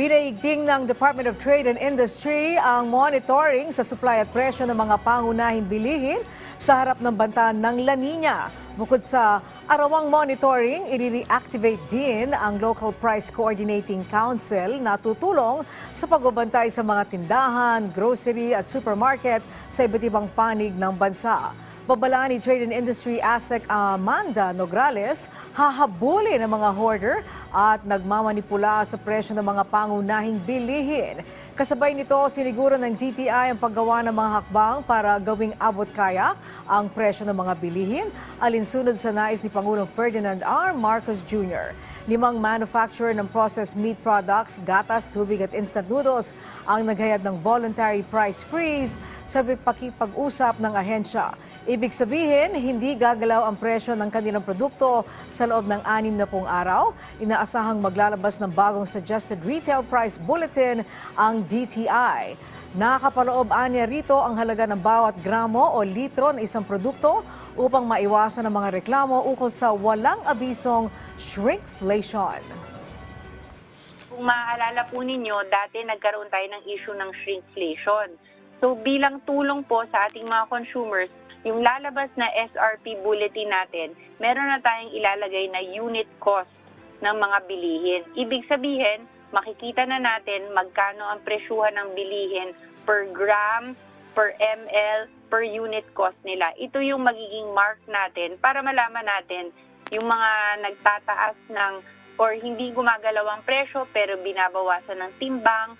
Pinaigting ng Department of Trade and Industry ang monitoring sa supply at presyo ng mga pangunahing bilihin sa harap ng banta ng La Nina. Bukod sa arawang monitoring, i-reactivate din ang Local Price Coordinating Council na tutulong sa pagbabantay sa mga tindahan, grocery at supermarket sa iba't ibang panig ng bansa. Babala ni Trade and Industry ASEC Amanda Nograles, hahabulin ang mga hoarder at nagmamanipula sa presyo ng mga pangunahing bilihin. Kasabay nito, siniguro ng DTI ang paggawa ng mga hakbang para gawing abot kaya ang presyo ng mga bilihin, alinsunod sa nais ni Pangulong Ferdinand R. Marcos Jr. Limang manufacturer ng processed meat products, gatas, tubig at instant noodles ang naghayad ng voluntary price freeze sa pakipag-usap ng ahensya. Ibig sabihin, hindi gagalaw ang presyo ng kanilang produkto sa loob ng anim na pong araw. Inaasahang maglalabas ng bagong Suggested Retail Price Bulletin ang DTI. Nakapaloob anya rito ang halaga ng bawat gramo o litro ng isang produkto upang maiwasan ang mga reklamo ukol sa walang abisong shrinkflation. Kung maaalala po ninyo, dati nagkaroon tayo ng issue ng shrinkflation. So bilang tulong po sa ating mga consumers, yung lalabas na SRP bulletin natin, meron na tayong ilalagay na unit cost ng mga bilihin. Ibig sabihin, makikita na natin magkano ang presyuhan ng bilihin per gram, per ml, per unit cost nila. Ito yung magiging mark natin para malaman natin yung mga nagtataas ng or hindi gumagalaw ang presyo pero binabawasan ng timbang